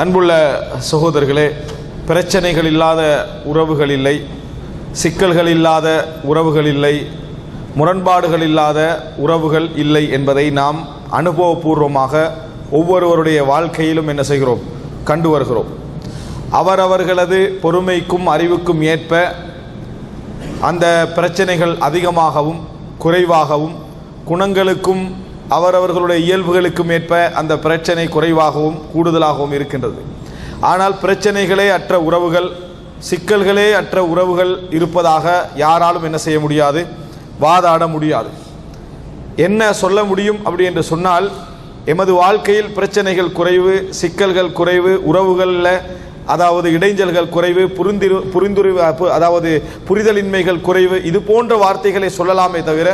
அன்புள்ள சகோதரர்களே பிரச்சனைகள் இல்லாத உறவுகள் இல்லை சிக்கல்கள் இல்லாத உறவுகள் இல்லை முரண்பாடுகள் இல்லாத உறவுகள் இல்லை என்பதை நாம் அனுபவபூர்வமாக ஒவ்வொருவருடைய வாழ்க்கையிலும் என்ன செய்கிறோம்? கண்டு வருகிறோம். அவரவர்களது பொறுமைக்கும் அறிவுக்கும் ஏற்ப அந்த பிரச்சனைகள் அதிகமாகவும் குறைவாகவும் குணங்களுக்கும் அவரவர்களுடைய இயல்புகளுக்கும் ஏற்ப அந்த பிரச்சனை குறைவாகவும் கூடுதலாகவும் இருக்கின்றது. ஆனால் பிரச்சனைகளே அற்ற உறவுகள் சிக்கல்களே அற்ற உறவுகள் இருப்பதாக யாராலும் என்ன செய்ய முடியாது? வாதாட முடியாது. என்ன சொல்ல முடியும் அப்படி என்று சொன்னால் எமது வாழ்க்கையில் பிரச்சனைகள் குறைவு சிக்கல்கள் குறைவு உறவுகளில் அதாவது இடைஞ்சல்கள் குறைவு புரிந்திரு புரிந்துரிவு அதாவது புரிதலின்மைகள் குறைவு இது போன்ற வார்த்தைகளை சொல்லலாமே தவிர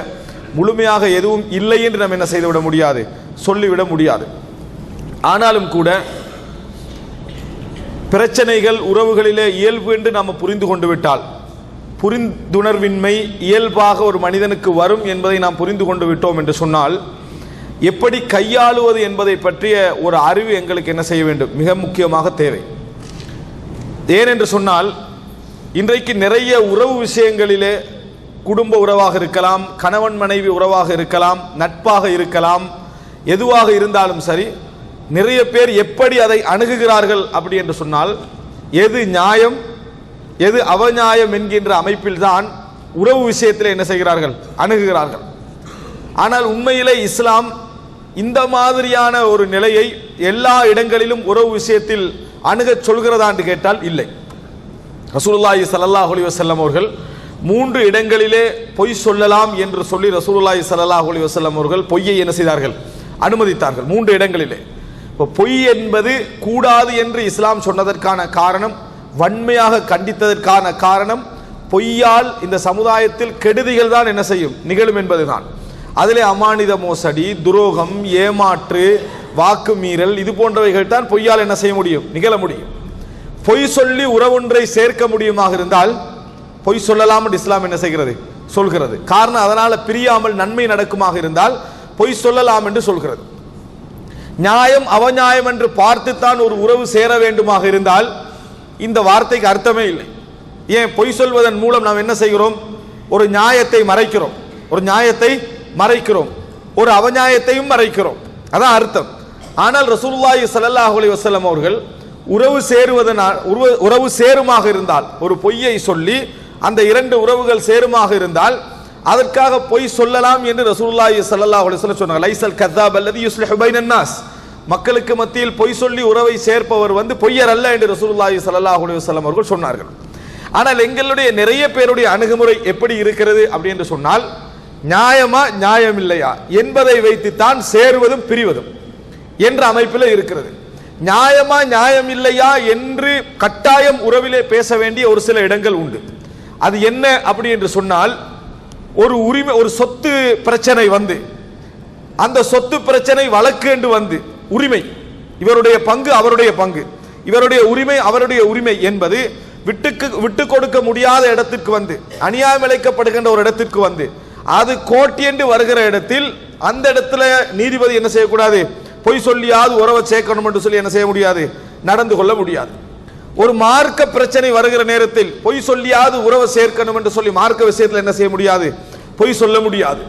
முழுமையாக எதுவும் இல்லை என்று நம்ம என்ன செய்துவிட முடியாது? சொல்லிவிட முடியாது. ஆனாலும் கூட பிரச்சனைகள் உறவுகளிலே இயல்பு என்று நாம் புரிந்து கொண்டு விட்டால் புரிந்துணர்வின்மை இயல்பாக ஒரு மனிதனுக்கு வரும் என்பதை நாம் புரிந்து கொண்டு விட்டோம் என்று சொன்னால் எப்படி கையாளுவது என்பதை பற்றிய ஒரு அறிவு எங்களுக்கு என்ன செய்ய வேண்டும்? மிக முக்கியமாக தேவை. ஏனென்று சொன்னால் இன்றைக்கு நிறைய உறவு விஷயங்களிலே குடும்ப உறவாக இருக்கலாம் கணவன் மனைவி உறவாக இருக்கலாம் நட்பாக இருக்கலாம் எதுவாக இருந்தாலும் சரி நிறைய பேர் எப்படி அதை அணுகுகிறார்கள் அப்படி என்று சொன்னால் எது நியாயம் எது அவநியாயம் என்கின்ற அமைப்பில்தான் உறவு விஷயத்தில் என்ன செய்கிறார்கள்? அணுகுகிறார்கள். ஆனால் உண்மையிலே இஸ்லாம் இந்த மாதிரியான ஒரு நிலையை எல்லா இடங்களிலும் உறவு விஷயத்தில் அணுகச் சொல்கிறதா என்று கேட்டால் இல்லை. ரசூலுல்லாஹி சல்லாஹ் அலி வசல்லம் அவர்கள் மூன்று இடங்களிலே பொய் சொல்லலாம் என்று சொல்லி ரசூலுல்லாய் சல்லாஹ் அலி வசலம் அவர்கள் பொய்யை என்ன செய்தார்கள்? அனுமதித்தார்கள் மூன்று இடங்களிலே. இப்போ பொய் என்பது கூடாது என்று இஸ்லாம் சொன்னதற்கான காரணம் வன்மையாக கண்டித்ததற்கான காரணம் பொய்யால் இந்த சமுதாயத்தில் கெடுதிகள் தான் என்ன செய்யும்? நிகழும் என்பதுதான். அதிலே அமானித மோசடி துரோகம் ஏமாற்று வாக்கு மீறல் இது போன்றவைகள் தான் பொய்யால் என்ன செய்ய முடியும்? நிகழ முடியும். பொய் சொல்லி உறவொன்றை சேர்க்க முடியுமாக இருந்தால் பொய் சொல்லலாம் இஸ்லாம் என்ன செய்கிறது? சொல்கிறது. காரணம் அதனால பிரியாமல் நன்மை நடக்குமாக இருந்தால் பொய் சொல்லலாம் என்று சொல்கிறது. நியாயம் அவநியாயம் என்று பார்த்துத்தான் ஒரு உறவு சேர வேண்டுமாக இருந்தால் இந்த வார்த்தைக்கு அர்த்தமே இல்லை. ஏன்? பொய் சொல்வதன் மூலம் நாம் என்ன செய்கிறோம்? ஒரு நியாயத்தை மறைக்கிறோம். ஒரு நியாயத்தை மறைக்கிறோம். ஒரு அவநியாயத்தையும் மறைக்கிறோம். அதான் அர்த்தம். ஆனால் ரசூல்லாய் ஸல்லல்லாஹு அலி வசலம் அவர்கள் உறவு சேருவதனால் உறவு- உறவு சேருமாக இருந்தால் ஒரு பொய்யை சொல்லி அந்த இரண்டு உறவுகள் சேருமாக இருந்தால் அதற்காக பொய் சொல்லலாம் என்று ரசூலுல்லாஹி சல்லா அலைஹி சொன்னாங்க. லைசல் கத்தாப் அல்லது மக்களுக்கு மத்தியில் பொய் சொல்லி உறவை சேர்ப்பவர் வந்து பொய்யர் அல்ல என்று ரசூலுல்லாஹி சல்லா அலைஹி அவர்கள் சொன்னார்கள். ஆனால் எங்களுடைய நிறைய பேருடைய அணுகுமுறை எப்படி இருக்கிறது அப்படி என்று சொன்னால் நியாயமா நியாயம் இல்லையா? என்பதை வைத்துத்தான் சேருவதும் பிரிவதும் என்ற அமைப்பில் இருக்கிறது. நியாயமா நியாயம் இல்லையா என்று கட்டாயம் உறவிலே பேச வேண்டிய ஒரு சில இடங்கள் உண்டு. அது என்ன அப்படி என்று சொன்னால் ஒரு உரிமை ஒரு சொத்து பிரச்சனை வந்து அந்த சொத்து பிரச்சனை வழக்கு என்று வந்து உரிமை இவருடைய பங்கு அவருடைய பங்கு இவருடைய உரிமை அவருடைய உரிமை என்பது விட்டுக்கு விட்டு கொடுக்க முடியாத இடத்திற்கு வந்து அநியாயம் இழைக்கப்படுகின்ற ஒரு இடத்திற்கு வந்து அது கோட்டி என்று வருகிற இடத்தில் அந்த இடத்துல நீதிபதி என்ன செய்யக்கூடாது? பொய் சொல்லியாவது உறவை சேர்க்கணும் என்று சொல்லி என்ன செய்ய முடியாது? நடந்து கொள்ள முடியாது. ஒரு மார்க்க பிரச்சனை வருகிற நேரத்தில் பொய் சொல்லியாவது உறவை சேர்க்கணும் என்று சொல்லி மார்க்க விஷயத்தில் என்ன செய்ய முடியாது? பொய் சொல்ல முடியாது.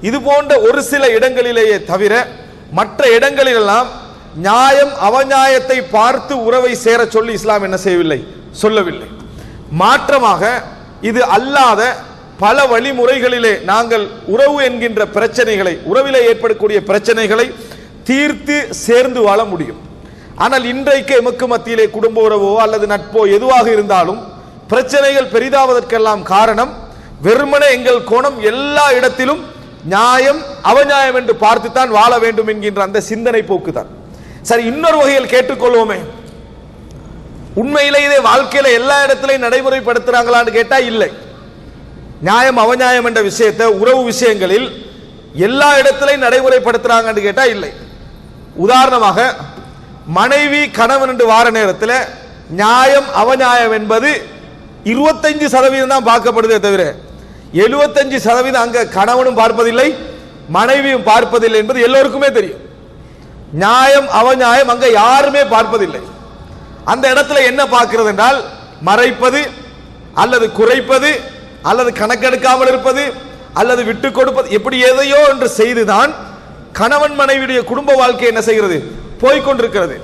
இது போன்ற ஒரு சில இடங்களிலேயே தவிர மற்ற இடங்களிலெல்லாம் நியாயம் அவநியாயத்தை பார்த்து உறவை சேர சொல்லி இஸ்லாம் என்ன செய்யவில்லை? சொல்லவில்லை. மாற்றமாக இது அல்லாத பல வழிமுறைகளிலே நாங்கள் உறவு என்கின்ற பிரச்சனைகளை உறவிலே ஏற்படக்கூடிய பிரச்சனைகளை தீர்த்து சேர்ந்து வாழ முடியும். ஆனால் இன்றைக்கு எமக்கு மத்தியிலே குடும்ப உறவோ அல்லது நட்போ எதுவாக இருந்தாலும் பிரச்சனைகள் பெரிதாவதற்கெல்லாம் காரணம் வெறுமனே எங்கள் கோணம் எல்லா இடத்திலும் நியாயம் அவநியாயம் என்று பார்த்துத்தான் வாழ வேண்டும் என்கின்ற அந்த சிந்தனை போக்கு தான் சரி இன்னொரு வகையில் கேட்டுக்கொள்வோமே. உண்மையிலே இதை வாழ்க்கையில எல்லா இடத்திலையும் நடைமுறைப்படுத்துறாங்களான்னு கேட்டா இல்லை. நியாயம் அவநியாயம் என்ற விஷயத்தை உறவு விஷயங்களில் எல்லா இடத்திலையும் நடைமுறைப்படுத்துறாங்கன்னு கேட்டா இல்லை. உதாரணமாக மனைவி கணவன் என்று வார நேரத்தில் நியாயம் அவநியாயம் என்பது இருபத்தஞ்சு சதவீதம் தான் பார்க்கப்படுதே தவிர எழுபத்தஞ்சு சதவீதம் அங்கே கணவனும் பார்ப்பதில்லை மனைவியும் பார்ப்பதில்லை என்பது எல்லோருக்குமே தெரியும். நியாயம் அவநியாயம் அங்கே யாருமே பார்ப்பதில்லை. அந்த இடத்துல என்ன பார்க்கிறது என்றால் மறைப்பது அல்லது குறைப்பது அல்லது கணக்கெடுக்காமல் இருப்பது அல்லது விட்டு கொடுப்பது எப்படி எதையோ என்று செய்துதான் கணவன் மனைவியுடைய குடும்ப வாழ்க்கை என்ன செய்கிறது? போய்க்கொண்டிருக்கிறது.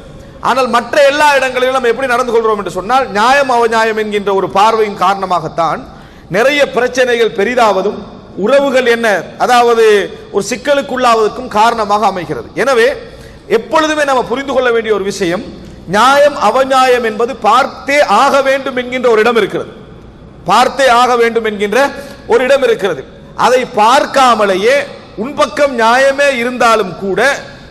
ஆனால் மற்ற எல்லா இடங்களிலும் நம்ம எப்படி நடந்து கொள்கிறோம் என்று சொன்னால் நியாயம் அவநியாயம் என்கின்ற ஒரு பார்வையின் காரணமாகத்தான் நிறைய பிரச்சனைகள் பெரிதாவதும் உறவுகள் என்ன அதாவது ஒரு சிக்கலுக்குள்ளாவதற்கும் காரணமாக அமைகிறது. எனவே எப்பொழுதுமே நம்ம புரிந்து கொள்ள வேண்டிய ஒரு விஷயம் நியாயம் அவநியாயம் என்பது பார்த்தே ஆக வேண்டும் என்கின்ற ஒரு இடம் இருக்கிறது. பார்த்தே ஆக வேண்டும் என்கின்ற ஒரு இடம் இருக்கிறது. அதை பார்க்காமலேயே உன்பக்கம் நியாயமே இருந்தாலும் கூட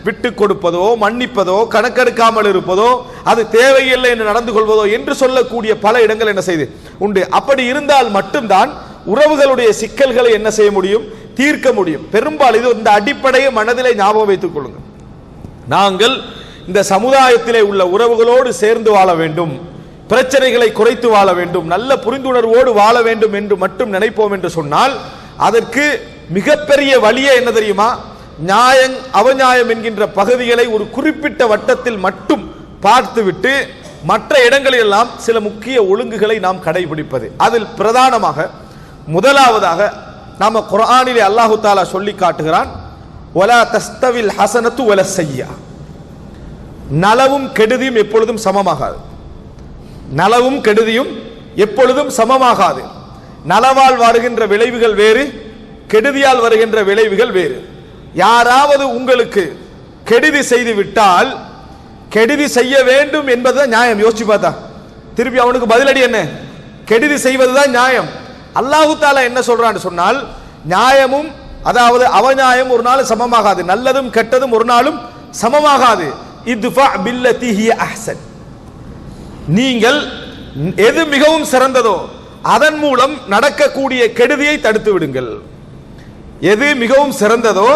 விட்டு கொடுப்பதோ மன்னிப்பதோ கணக்கெடுக்காமல் இருப்பதோ அது தேவையில்லை என்று நடந்து கொள்வதோ என்று சொல்லக்கூடிய பல இடங்கள் என்ன செய்து? உண்டு. அப்படி இருந்தால் மட்டும்தான் உறவுகளுடைய சிக்கல்களை என்ன செய்ய முடியும்? தீர்க்க முடியும். பெரும்பாலும் இது இந்த அடிப்படையை மனதிலே ஞாபகம் வைத்துக் கொள்ளுங்கள் நாங்கள் இந்த சமுதாயத்திலே உள்ள உறவுகளோடு சேர்ந்து வாழ வேண்டும். பிரச்சனைகளை குறைத்து வாழ வேண்டும். நல்ல புரிந்துணர்வோடு வாழ வேண்டும் என்று மட்டும் நினைப்போம் என்று சொன்னால் அதற்கு மிகப்பெரிய வழியே என்ன தெரியுமா? நியாயம் அவநியாயம் என்கின்ற பகுதிகளை ஒரு குறிப்பிட்ட வட்டத்தில் மட்டும் பார்த்துவிட்டு மற்ற இடங்களிலெல்லாம் சில முக்கிய ஒழுங்குகளை நாம் கடைபிடிப்பது. அதில் பிரதானமாக முதலாவதாக நாம குரானிலே அல்லாஹு தாலா சொல்லி காட்டுகிறான் ஒலா தஸ்தவில் ஹசனத்து ஒல செய்யா நலவும் கெடுதியும் எப்பொழுதும் சமமாகாது. நலவும் கெடுதியும் எப்பொழுதும் சமமாகாது. நலவால் வருகின்ற விளைவுகள் வேறு கெடுதியால் வருகின்ற விளைவுகள் வேறு. யாராவது உங்களுக்கு கெடுதி செய்து விட்டால் கெடுதி செய்ய வேண்டும் என்பதுதான் நியாயம். யோசிச்சு பார்த்தா. திருப்பி அவனுக்கு பதிலடி என்ன? கெடுதி செய்வதுதான் நியாயம். அல்லாஹு தாலா என்ன சொல்றான்னு சொன்னால் நியாயமும் அதாவது அவநியாயம் ஒரு நாள் சமமாகாது. நல்லதும் கெட்டதும் ஒரு நாளும் சமமாகாது. இத்ஃபா பில்லதி ஹிய அஹ்சன். நீங்கள் எது மிகவும் சிறந்ததோ அதன் மூலம் நடக்கக்கூடிய கெடுதியை தடுத்து விடுங்கள். எது மிகவும் சிறந்ததோ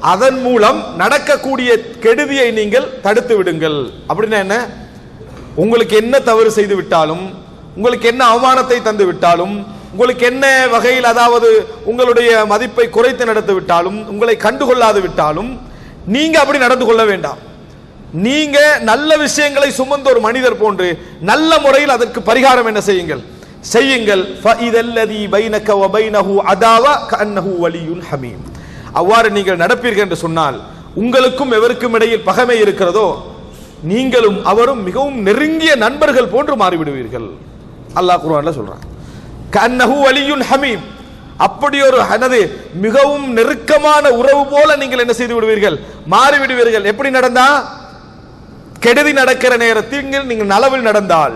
அதன் மூலம் நடக்கக்கூடிய கெடுதியை நீங்கள் தடுத்து விடுங்கள். அப்படின்னா என்ன? உங்களுக்கு என்ன தவறு செய்து விட்டாலும் உங்களுக்கு என்ன அவமானத்தை தந்து விட்டாலும் உங்களுக்கு என்ன வகையில் அதாவது உங்களுடைய மதிப்பை குறைத்து நடத்து விட்டாலும் உங்களை கண்டுகொள்ளாது விட்டாலும் நீங்க அப்படி நடந்து கொள்ள வேண்டாம். நீங்க நல்ல விஷயங்களை சுமந்த ஒரு மனிதர் போன்று நல்ல முறையில் அதற்கு பரிகாரம் என்ன செய்யுங்கள்? செய்யுங்கள். ஃபஇதல்லதி பைனக வ பைனஹு அதாவா வலியுன் ஹமீம். அவ்வாறு நீங்கள் நடப்பீர்கள் என்று சொன்னால் உங்களுக்கும் எவருக்கும் இடையில் பகைமை இருக்கிறதோ நீங்களும் அவரும் மிகவும் நெருங்கிய நண்பர்கள் போன்று மாறிவிடுவீர்கள். அல்லாஹ் குர்ஆன்ல சொல்றான். கஅன்னஹு வலியுன் ஹமீம். அப்படி ஒரு எனது மிகவும் நெருக்கமான உறவு போல நீங்கள் என்ன செய்து விடுவீர்கள்? மாறிவிடுவீர்கள். எப்படி நடந்தா? கெடுதி நடக்கிற நேரத்தில் நீங்கள் நீங்கள் நலவில் நடந்தால்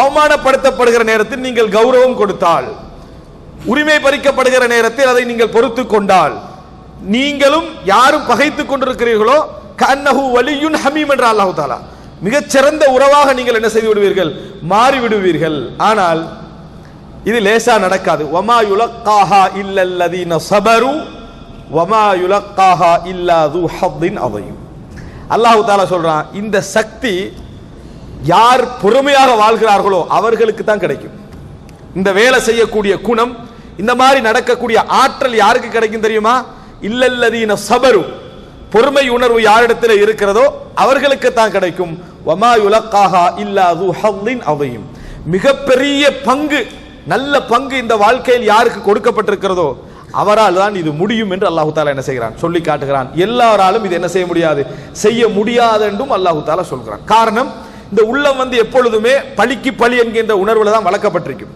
அவமானப்படுத்தப்படுகிற நேரத்தில் நீங்கள் கௌரவம் கொடுத்தால் உரிமை பறிக்கப்படுகிற நேரத்தில் அதை நீங்கள் பொறுத்து கொண்டால் நீங்களும் யாரும் பகைத்துக் கொண்டிருக்கிறீர்களோ கண்ணஹு வலியுன் ஹமீம் என்ற அல்லாஹு தாலா மிகச் சிறந்த உறவாக நீங்கள் என்ன செய்து விடுவீர்கள்? மாறி விடுவீர்கள். ஆனால் இது லேசா நடக்காது. வமா யுலக்காஹா இல்லல்லதீன சபரு வமா யுலக்காஹா இல்லாது ஹத்தின் அவையும் அல்லாஹு தாலா சொல்றான் இந்த சக்தி யார் பொறுமையாக வாழ்கிறார்களோ அவர்களுக்கு தான் கிடைக்கும். இந்த வேலை செய்யக்கூடிய குணம் இந்த மாதிரி நடக்கக்கூடிய ஆற்றல் யாருக்கு கிடைக்கும் தெரியுமா? இல்லல்லதீன சபரு. பொறுமை உணர்வு யாரிடத்தில் இருக்கிறதோ அவர்களுக்கு தான் கிடைக்கும். வமா யுலக்காஹா இல்லா து ஹத்தின் மிகப்பெரிய பங்கு நல்ல பங்கு இந்த வாழ்க்கையில் யாருக்கு கொடுக்கப்பட்டிருக்கிறதோ அவரால் தான் இது முடியும் என்று அல்லாஹு தாலா என்ன செய்கிறான்? சொல்லி காட்டுகிறான். எல்லாராலும் இது என்ன செய்ய முடியாது. செய்ய முடியாது என்றும் அல்லாஹு தாலா சொல்கிறான். காரணம் இந்த உள்ளம் வந்து எப்பொழுதுமே பழிக்கு பழி என்கின்ற உணர்வுல தான் வளர்க்கப்பட்டிருக்கும்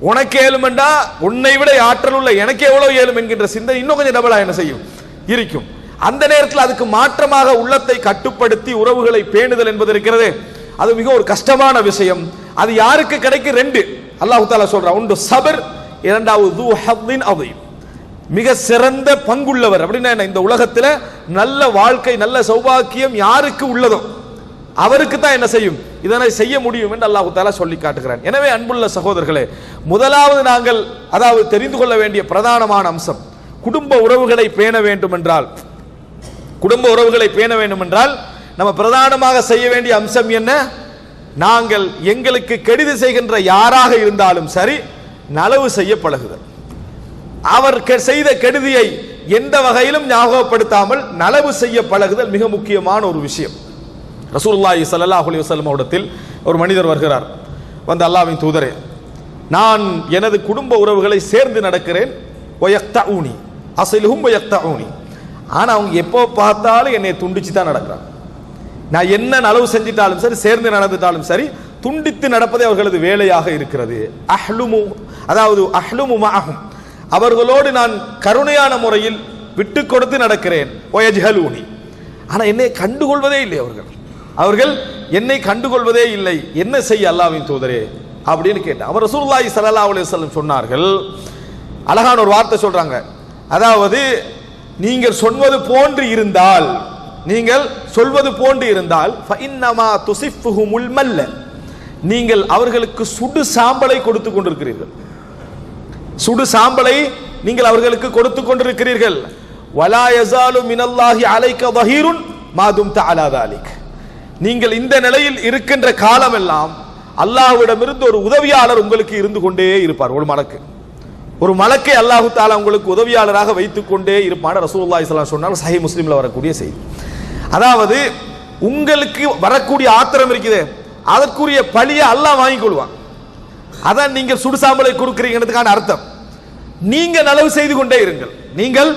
உனக்கு ஏழுமெண்டா? உன்னை விட ஆற்றல் உள்ள எனக்கு எவ்வளவு ஏழும் என்கின்ற சிந்தனை இன்னும் கொஞ்சம் டபுளா என்ன செய்யும்? இருக்கும். அந்த நேரத்தில் அதுக்கு மாற்றமாக உள்ளத்தை கட்டுப்படுத்தி உறவுகளை பேணுதல் என்பது இருக்கிறது. அது மிக ஒரு கஷ்டமான விஷயம். அது யாருக்கு கிடைக்கும்? ரெண்டு. அல்லாஹு தாலா சொல்றான் உண்டு சபர் இரண்டாவது அவையும் அதையும் மிக சிறந்த பங்குள்ளவர். அப்படின்னா என்ன? இந்த உலகத்தில் நல்ல வாழ்க்கை நல்ல சௌபாக்கியம் யாருக்கு உள்ளதோ அவருக்கு தான் என்ன செய்யும்? இதனை செய்ய முடியும் என்று அல்லாஹு தாலா சொல்லி காட்டுகிறான். எனவே அன்புள்ள சகோதரர்களே முதலாவது நாங்கள் அதாவது தெரிந்து கொள்ள வேண்டிய பிரதானமான அம்சம் குடும்ப உறவுகளை பேண வேண்டும் என்றால் குடும்ப உறவுகளை பேண வேண்டும் என்றால் நம்ம பிரதானமாக செய்ய வேண்டிய அம்சம் என்ன? நாங்கள் எங்களுக்கு கெடுதி செய்கின்ற யாராக இருந்தாலும் சரி நலவு செய்ய பழகுதல். அவர் கெ- செய்த கெடுதியை எந்த வகையிலும் ஞாபகப்படுத்தாமல் நலவு செய்ய பழகுதல் மிக முக்கியமான ஒரு விஷயம். ரசூல்லாஹி ஸல்லல்லாஹு அலி வல்லம் இடத்தில் ஒரு மனிதர் வருகிறார். வந்து அல்லாஹ்வின் தூதரே நான் எனது குடும்ப உறவுகளை சேர்ந்து நடக்கிறேன். ஒயக்தஊனி ஒயக்தா ஊனி ஆனால் அவங்க எப்போ பார்த்தாலும் என்னை துண்டிச்சு தான் நடக்கிறாங்க. நான் என்ன நலவு செஞ்சிட்டாலும் சரி சேர்ந்து நடந்துட்டாலும் சரி துண்டித்து நடப்பதே அவர்களது வேலையாக இருக்கிறது. அஹ்லுமு அதாவது அஹ்லுமுமாகும் அவர்களோடு நான் கருணையான முறையில் விட்டு கொடுத்து நடக்கிறேன். ஒயஜ்ஹலூனி ஆனால் என்னை கண்டுகொள்வதே இல்லை அவர்கள். அவர்கள் என்னை கண்டுகொள்வதே இல்லை. என்ன செய்ய அல்லாவின் தூதரே? அப்படின்னு கேட்டேன் அவர் ரசூலுல்லாஹி ஸல்லல்லாஹு அலைஹி சொன்னார்கள். அழகான ஒரு வார்த்தை சொல்றாங்க. அதாவது நீங்கள் சொல்வது போன்று இருந்தால் நீங்கள் சொல்வது போன்று இருந்தால் ஃபஇன்னமா நீங்கள் அவர்களுக்கு சுடு சாம்பலை கொடுத்து கொண்டிருக்கிறீர்கள். சுடு சாம்பலை நீங்கள் அவர்களுக்கு கொடுத்து கொண்டிருக்கிறீர்கள். வலா யஸாலு மினல்லாஹி அலைக்க தஹீருன் மாதும் தஅலா தாலிக். நீங்கள் இந்த நிலையில் இருக்கின்ற காலமெல்லாம் அல்லாஹ்விடமிருந்து ஒரு உதவியாளர் உங்களுக்கு இருந்து கொண்டே இருப்பார். ஒரு மலக்கு. ஒரு மலக்கை அல்லாஹு தாலா உங்களுக்கு உதவியாளராக வைத்துக் கொண்டே இருப்பான ரசூல்லா இஸ்லாம் சொன்னால் சஹி முஸ்லீமில் வரக்கூடிய செய்தி. அதாவது உங்களுக்கு வரக்கூடிய ஆத்திரம் இருக்குது. அதற்குரிய பழியை அல்லாஹ் வாங்கிக் கொள்வான். அதான் நீங்கள் சுடுசாம்பலை கொடுக்குறீங்கிறதுக்கான அர்த்தம். நீங்கள் நலவு செய்து கொண்டே இருங்கள். நீங்கள்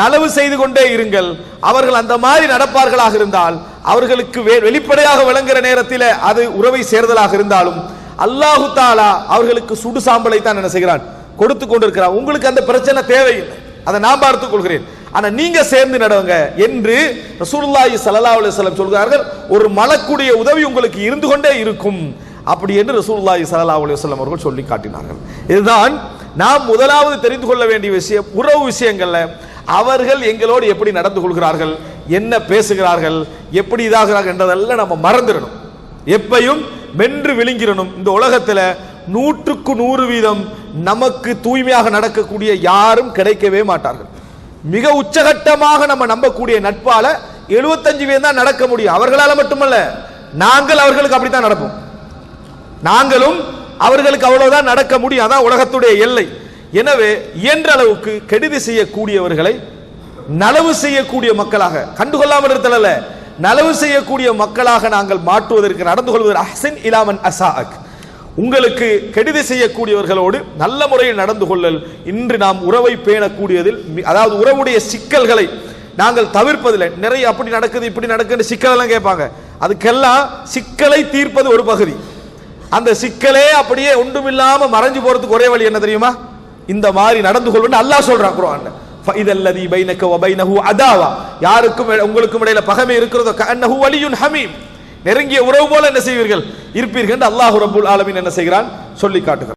நலவு செய்து கொண்டே இருங்கள். அவர்கள் அந்த மாதிரி நடப்பார்களாக இருந்தால் அவர்களுக்கு வெளிப்படையாக விளங்குற நேரத்தில் அது உறவை சேர்தலாக இருந்தாலும் அல்லாஹு தாலா அவர்களுக்கு சுடு சாம்பலை தான் என்ன செய்கிறான்? கொடுத்து கொண்டிருக்கிறான். உங்களுக்கு அந்த பிரச்சனை தேவையில்லை. அதை நான் பார்த்துக் கொள்கிறேன். ஆனா நீங்க சேர்ந்து நடவுங்க என்று ரசூலுல்லாஹி ஸல்லல்லாஹு அலைஹி வஸல்லம் சொல்கிறார்கள். ஒரு மலக்குடைய உதவி உங்களுக்கு இருந்து கொண்டே இருக்கும். அப்படி என்று ரசூலுல்லாஹி ஸல்லல்லாஹு அலைஹி வஸல்லம் அவர்கள் சொல்லி காட்டினார்கள். இதுதான் நாம் முதலாவது தெரிந்து கொள்ள வேண்டிய விஷயம் உறவு விஷயங்கள்ல அவர்கள் எங்களோடு எப்படி நடந்து கொள்கிறார்கள் என்ன பேசுகிறார்கள் எப்படி இதாகிறார்கள் என்றதெல்லாம் நம்ம மறந்துடணும். எப்பையும் மென்று விழுங்கிடணும். இந்த உலகத்தில் நூற்றுக்கு நூறு வீதம் நமக்கு தூய்மையாக நடக்கக்கூடிய யாரும் கிடைக்கவே மாட்டார்கள். மிக உச்சகட்டமாக நம்ம நம்பக்கூடிய நட்பால 75 பேர் தான் நடக்க முடியும். அவர்களால மட்டுமல்ல நாங்கள் அவர்களுக்கு அப்படித்தான் நடப்போம். நாங்களும் அவர்களுக்கு அவ்வளவுதான் நடக்க முடியும். அதான் உலகத்துடைய எல்லை. எனவே இயன்ற அளவுக்கு கெடுதி செய்யக்கூடியவர்களை நலவு செய்யக்கூடிய மக்களாக கண்டுகொள்ளாமல் இருத்தல நலவு செய்யக்கூடிய மக்களாக நாங்கள் மாற்றுவதற்கு நடந்து கொள்வது அஹசின் இலாமன் அசாக் உங்களுக்கு கெடுதி செய்யக்கூடியவர்களோடு நல்ல முறையில் நடந்து கொள்ளல் இன்று நாம் உறவை பேணக்கூடியதில் அதாவது உறவுடைய சிக்கல்களை நாங்கள் தவிர்ப்பதில்லை. நிறைய அப்படி நடக்குது இப்படி நடக்குன்னு சிக்கலெல்லாம் கேட்பாங்க. அதுக்கெல்லாம் சிக்கலை தீர்ப்பது ஒரு பகுதி. அந்த சிக்கலே அப்படியே ஒன்றுமில்லாமல் மறைஞ்சு போறதுக்கு ஒரே வழி என்ன தெரியுமா? இந்த மாதிரி நடந்து கொள்வது அல்லாஹ் சொல்றான் குர்ஆன்ல. ஃபஇதல்லதி பைனக வ பைனஹு அதாவா. யாருக்கும் உங்களுக்கும் இடையில பகைமை இருக்கிறதோ கன்னஹு வலியுன் ஹமீம். நெருங்கிய உறவு போல என்ன செய்வீர்கள்? இருப்பீர்கள் அல்லாஹ் ரப்பல் ஆலமீன் என்ன செய்கிறான்? சொல்லி காட்டுகிறான்.